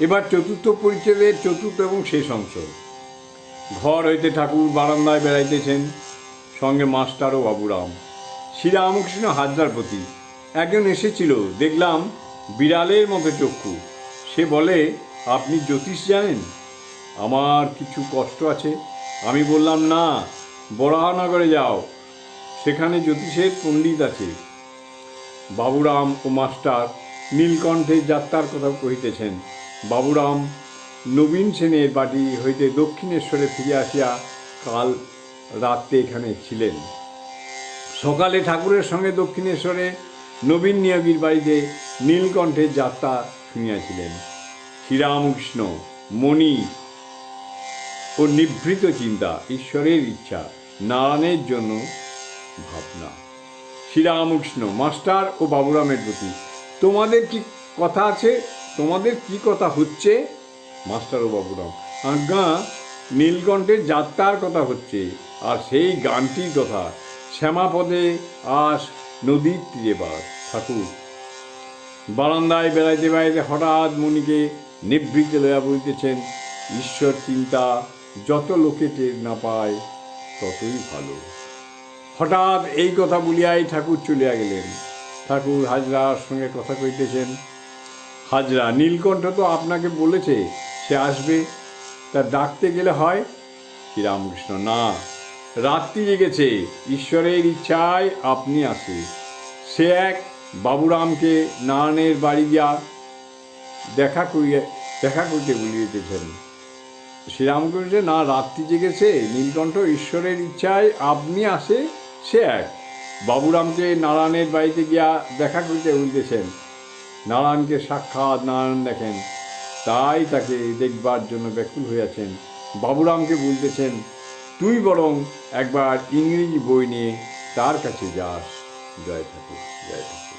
এবার চতুর্থ পরিচ্ছেদের চতুর্থ এবং শেষ অংশ। ঘর হইতে ঠাকুর বারান্দায় বেড়াইতেছেন, সঙ্গে মাস্টার ও বাবুরাম শ্রী শ্রীরামকৃষ্ণ হাজরারপতি একজন এসেছিল, দেখলাম বিড়ালের মতো চক্ষু। সে বলে, আপনি জ্যোতিষ জানেন? আমার কিছু কষ্ট আছে। আমি বললাম, না, বরাহনগরে যাও। সেখানে জ্যোতিষের পণ্ডিত আছে। বাবুরাম ও মাস্টার নীলকণ্ঠে যাত্রার কথা কহিতেছেন বাবুরাম, নবীন সেনের বাড়ি হইতে দক্ষিণেশ্বরে ফিরে আসিয়া কাল রাত্রে এখানে ছিলেন। সকালে ঠাকুরের সঙ্গে দক্ষিণেশ্বরে নবীন নিয়োগীর বাড়িতে নীলকণ্ঠের যাত্রা শুনিয়াছিলেন। শ্রীরামকৃষ্ণ, মণি ও নিভৃত চিন্তা, ঈশ্বরের ইচ্ছা, নারায়ণের জন্য ভাবনা। শ্রীরামকৃষ্ণ, মাস্টার ও বাবুরামের প্রতি, তোমাদের কি কথা আছে? তোমাদের কি কথা হচ্ছে? মাস্টার বাবুরাম আজ্ঞা, নীলকণ্ঠের যাত্রার কথা হচ্ছে, আর সেই গানটির কথা। শ্যামাপদে আস নদীর তীরে বাস। ঠাকুর। বারান্দায় বেড়াইতে বেড়াইতে হঠাৎ মনিকে নিবৃত্তে লইয়া বলিতেছেন, ঈশ্বর চিন্তা যত লোকে টের না পায়, ততই ভালো। হঠাৎ এই কথা বলিয়াই ঠাকুর চলিয়া গেলেন। ঠাকুর হাজরার সঙ্গে কথা কইতেছেন হাজরা, নীলকণ্ঠ তো আপনাকে বলেছে, সে আসবে। তা ডাকতে গেলে হয়, শ্রীরামকৃষ্ণ, না, রাত্রি জেগেছে, ঈশ্বরের ইচ্ছায় আপনি আসে। সে এক বাবুরামকে নারায়ণের বাড়ি যা দেখা করিয়া, দেখা করতে বলিয়েছেন শ্রীরামকৃষ্ণ, না, রাত্রি জেগেছে, নীলকণ্ঠ, ঈশ্বরের ইচ্ছায় আপনি আসে, সে এক বাবুরামকে নারায়ণের বাড়িতে গিয়া দেখা করতে বলতেছেন। নারায়ণকে সাক্ষাৎ নারায়ণ দেখেন। তাই তাকে দেখবার জন্য ব্যাকুল হয়েছেন বাবুরামকে বলতেছেন, তুই বরং একবার ইংরেজি বই নিয়ে তার কাছে যাস। জয় ঠাকুর জয় ঠাকুর।